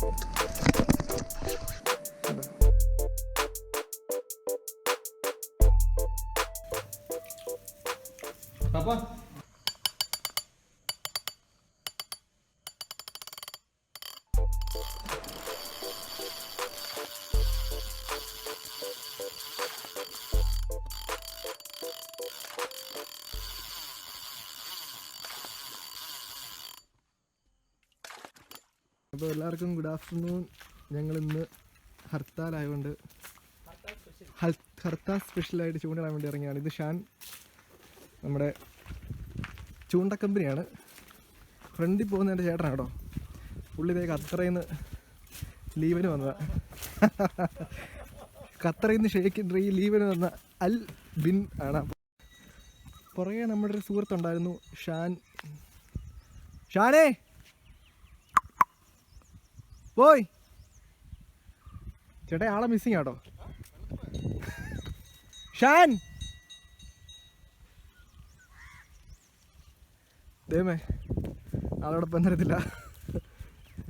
どっち? അപ്പോൾ എല്ലാവർക്കും good afternoon ഞങ്ങൾ ഇന്ന് ഹർത്താലായതുകൊണ്ട് ആയതുകൊണ്ട് ഹർത്താൽ സ്പെഷ്യലായിട്ട് ചൂണ്ടിടാൻ വേണ്ടി ഇറങ്ങിയാണ്. ഇത് ഷാൻ നമ്മുടെ ചൂണ്ട കമ്പനിയാണ് ഫ്രണ്ടിൽ പോകുന്ന എന്റെ ചേട്ടനാണ് കേട്ടോ. പുള്ളി ഇതേ ഖത്തറയിൽ നിന്ന് ലീവിന് വന്ന ഖത്തറയിൽ നിന്ന് ഡ്രീ ലീവിന് വന്ന അൽ ബിൻ ആണ്. പുറകെ നമ്മുടെ ഒരു സുഹൃത്തുണ്ടായിരുന്നു ഷാൻ. ഷാനേ! പോയ്. ചേട്ടാ ആളെ മിസ്സിങ് ആട്ടോ. ഷാൻ! ദൈവമേ ആളോടൊപ്പം തരത്തില്ല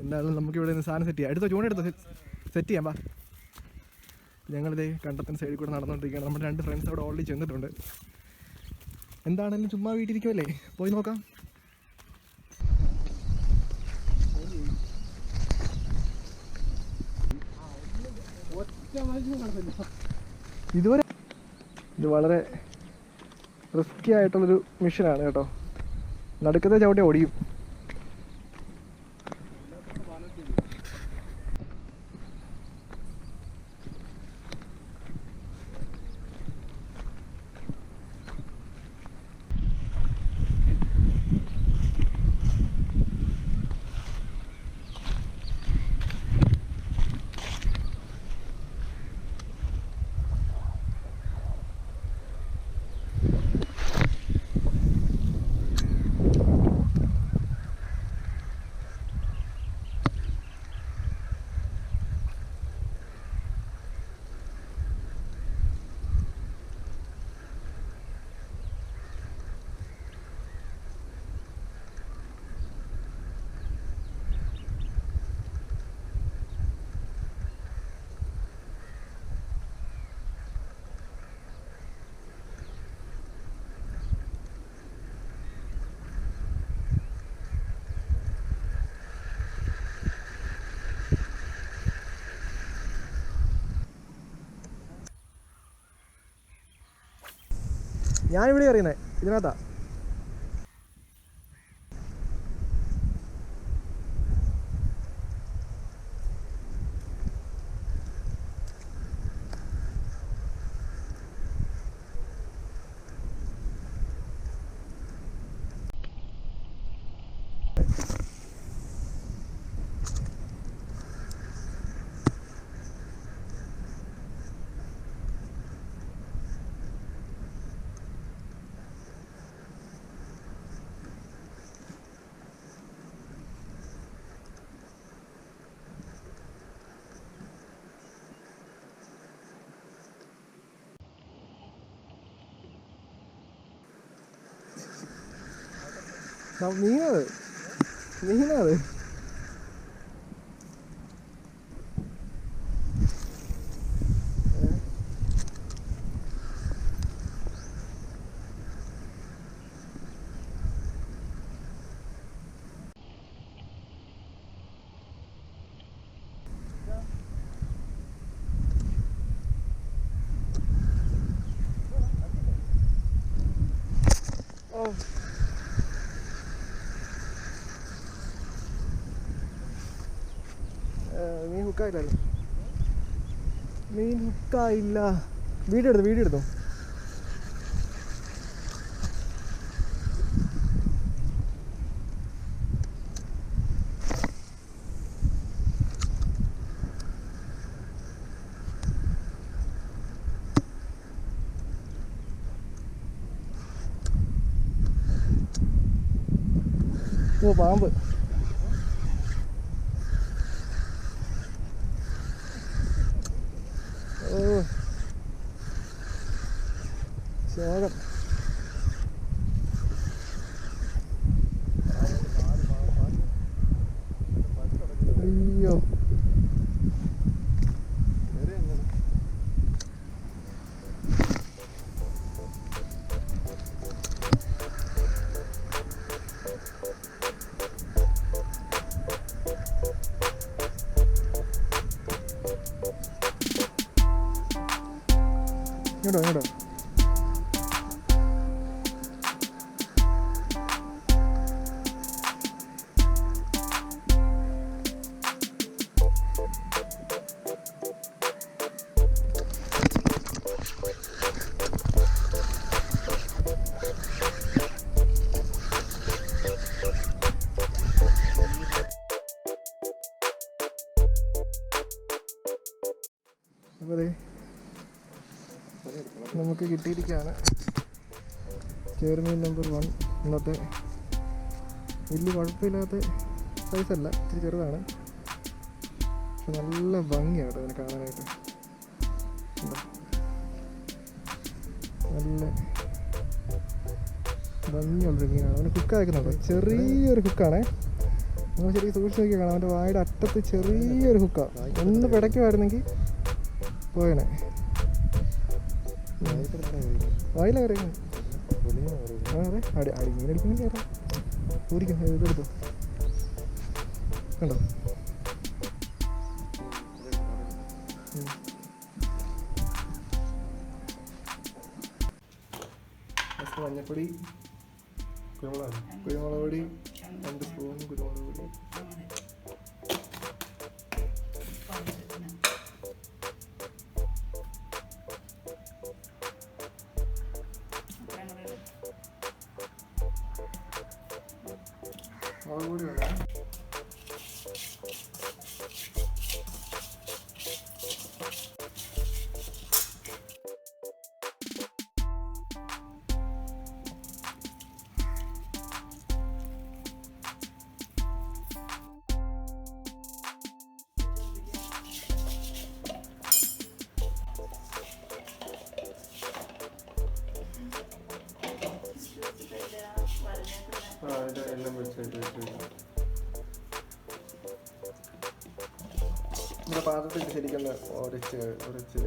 എന്തായാലും നമുക്ക് ഇവിടെ നിന്ന് സാധനം സെറ്റ് ചെയ്യാം. എടുത്തോ ചൂടെടുത്തോ സെറ്റ് ചെയ്യാം വാ. ഞങ്ങളിതേ കണ്ടത്തിന് സൈഡിൽ കൂടെ നടന്നുകൊണ്ടിരിക്കുകയാണ് നമ്മുടെ രണ്ട് ഫ്രണ്ട്സ് അവിടെ ഓൾറെഡി ചെന്നിട്ടുണ്ട്. എന്താണെങ്കിലും ചുമ്മാ വീട്ടിലിരിക്കുമല്ലേ പോയി നോക്കാം. ഇതുവരെ ഇത് വളരെ റിസ്കി ആയിട്ടുള്ളൊരു മിഷനാണ് കേട്ടോ. നടുക്കത്തെ ചവിട്ടി ഓടിയും ഞാനിവിടെ അറിയുന്നത് Kalkmıyor. Neyin abi? Oh. ഹുക്കായില്ലല്ലോ മീൻ ഹുക്കായില്ല വീഡിയോ എടുത്തു? ഓ പാമ്പ്. ശേഖരം അയ്യോ. ഇങ്ങോട്ടോ ഇങ്ങോട്ടോ. നമുക്ക് കിട്ടിയിരിക്കുകയാണ്. ചെയർമീൻ നമ്പർ വൺ ഇന്നത്തെ വലിയ കുഴപ്പമില്ലാത്ത സൈസല്ല ഇച്ചിരി ചെറുതാണ്. പക്ഷെ നല്ല ഭംഗിയാണ് അതിനെ കാണാനായിട്ട്. നല്ല ഭംഗിയുള്ളൊരു മീനാണ് അവന് കുക്ക വെക്കുന്നുണ്ടോ ചെറിയൊരു കുക്കാണേ നമ്മൾ ശരി സൂക്ഷിച്ച് നോക്കി കാണാം. അവന്റെ വായുടെ അറ്റത്ത് ചെറിയൊരു ഹുക്കാണ് ഒന്ന് പിടയ്ക്കുമായിരുന്നെങ്കിൽ പോയനെ. വായില കറിയുന്നു ആ അതെ അടി അടി മീൻ അടിക്കുന്ന കയറാം ഓടിക്കാം ഇതെടുത്തോ കണ്ടോ? മഞ്ഞപ്പൊടി കുരുമുളക് കുരുമുളക് പൊടി നമ്മുടെ പാത്രത്തിൽ ശരിക്കുള്ള ഒരച്ച് ഒരച്ച്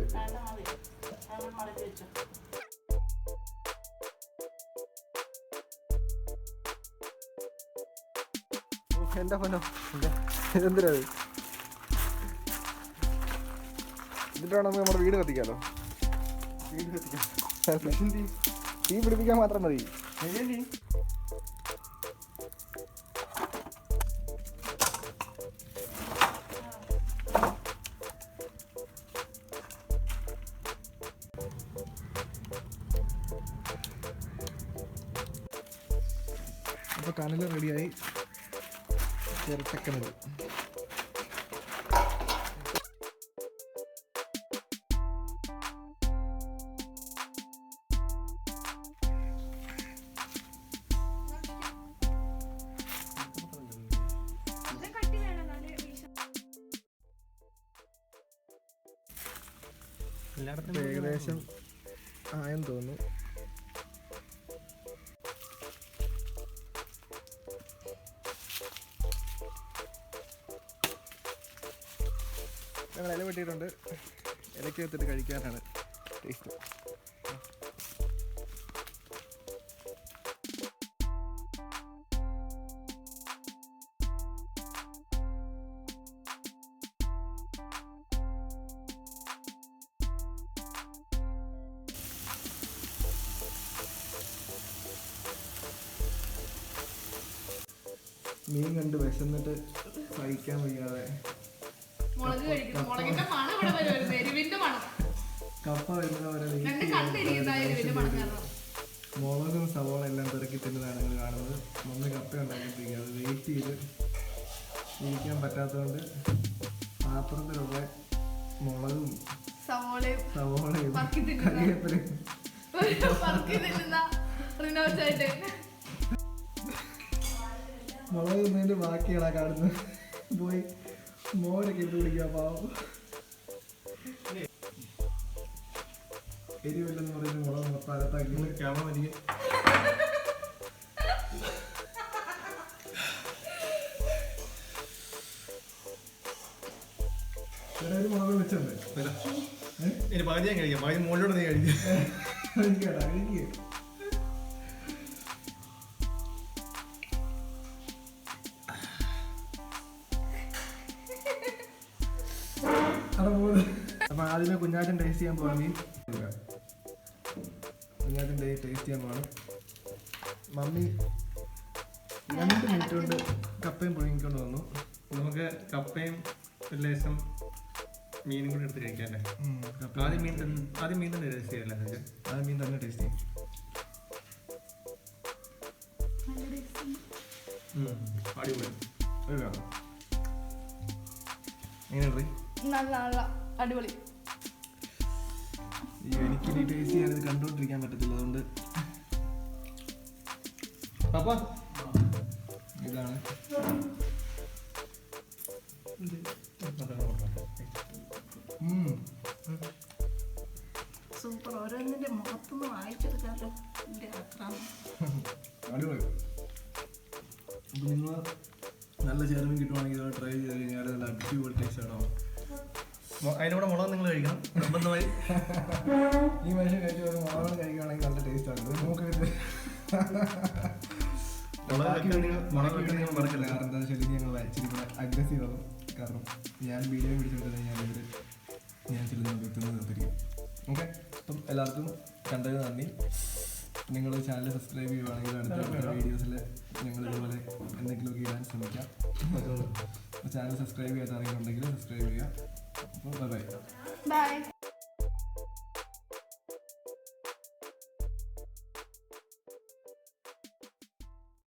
എന്റെ പൊന്നോ. എന്തിനാ ഇത്? ഇതിട്ടാണ് നമുക്ക് നമ്മുടെ വീട് കത്തിക്കാലോ. വീട് കത്തിക്കാം. തീ. പിടിപ്പിക്കാൻ മാത്രം മതി. ചിരട്ടക്കനൽ അപ്പോൾ ഏകദേശം ആയെന്ന് തോന്നുന്നു. ഞങ്ങൾ ഇല വെട്ടിയിട്ടുണ്ട്. ഇലയ്ക്ക് വെത്തിട്ട് കഴിക്കാനാണ് ടേസ്റ്റ് മീൻ കണ്ട് വിശന്നിട്ട് കഴിക്കാൻ വയ്യാതെ. മുളക് കഴിക്കുന്നു മുളകിന്റെ മണം ഇവിടെ വരുമായിരുന്നു എരിവിന്റെ മണം. കപ്പ എരിവിന്റെ മണം കാരണം. മുളകും സവോള എല്ലാം തിരക്കി തിന്നതാണ് നിങ്ങൾ കാണുന്നത്. മമ്മി കപ്പ ഉണ്ടാക്കിയിട്ടിരിക്കുക അത് വെയിറ്റ് ചെയ്ത് ഇരിക്കാൻ പറ്റാത്തതുകൊണ്ട് പാത്രത്തിലുള്ള മുളകും സവോളയും സവോളയും കറിവേപ്പിലയും മുളക് തിന്നതിന്റെ ബാക്കിയാണ് കാണുന്നത്. പോയി മോരൊക്കെ ഇട്ട് കുടിക്കുക പാവം. എരിവില്ലെന്ന് പറയുന്നത് മുളക് മൊത്തം അകത്താക്കി. ക്യാമറ വേറെ ഒരു മുളക് വെച്ചുണ്ട് ഇനി പകുതി ഞാൻ കഴിക്കാം. പകുതി മുകളിലോട്ട് നീ കഴിക്കാം. കഴിക്കാം കഴിക്കുക ആദ്യമേ കുഞ്ഞാറ്റൻ ടേസ്റ്റ് ചെയ്യാൻ പോകണമെങ്കിൽ ഇതിന്റെ ടേസ്റ്റ് ചെയ്യാൻ പോവാണ്. മമ്മി രണ്ട് മിനിറ്റ് കൊണ്ട് കപ്പയും പുഴുങ്ങിക്കൊണ്ട് വന്നു. നമുക്ക് കപ്പയും ഒരു ലേശം മീനും കൂടി എടുത്ത് കഴിക്കാം അല്ലേ കപ്പ ആദ്യം മീൻ തന്നെ ആദ്യം മീൻ തന്നെ ടേസ്റ്റ് ചെയ്യല്ലേ നിങ്ങൾക്ക് ആദ്യം മീൻ തന്നെ ടേസ്റ്റ് ചെയ്യും. അടിപൊളി. എങ്ങനെയുണ്ട് നല്ല നല്ല അടിപൊളി. എനിക്കിനി ടേസ്റ്റ് ചെയ്യാനത് കണ്ടുകൊണ്ടിരിക്കാൻ പറ്റത്തില്ല അതുകൊണ്ട്. പാപ്പ? ഇതാണ്. സൂപ്പർ. ഓരോന്നിന്റെ മുഖത്തുനിന്ന് ആക്രാമം അടിപൊളി. നിങ്ങൾ നല്ല ചേർന്ന് കിട്ടുവാണെങ്കിൽ ട്രൈ ചെയ്ത് കഴിഞ്ഞാൽ നല്ല അടിപൊളി ടേസ്റ്റ് ആണോ അതിനൂടെ മുളക് നിങ്ങൾ കഴിക്കണം. നിർബന്ധമായി. ഈ മനുഷ്യൻ കഴിച്ചു ഒരു മുളക് കഴിക്കുകയാണെങ്കിൽ നല്ല ടേസ്റ്റ് ആണ്. നമുക്ക് മുളക് വെക്കാൻ നിങ്ങൾ മറക്കല്ല. കാരണം എന്താ ശരി ഞങ്ങൾ ഇച്ചിരി അഗ്രസീവ് ആവും കാരണം ഞാൻ വീഡിയോ പിടിച്ചെടുത്തത് ഞാൻ ഇവർ ഞാൻ ചില നിർത്തുന്നത് നിർത്തിരിക്കും ഓക്കെ അപ്പം എല്ലാവർക്കും കണ്ടത് നന്ദി. നിങ്ങൾ ചാനൽ സബ്സ്ക്രൈബ് ചെയ്യുവാണെങ്കിൽ അടുത്ത വീഡിയോസിൽ ഞങ്ങൾ ഇതുപോലെ എന്തെങ്കിലുമൊക്കെ ഇടാൻ ശ്രമിക്കാം. ചാനൽ സബ്സ്ക്രൈബ് ചെയ്യാത്ത ഉണ്ടെങ്കിൽ സബ്സ്ക്രൈബ് ചെയ്യുക. Bye. Bye.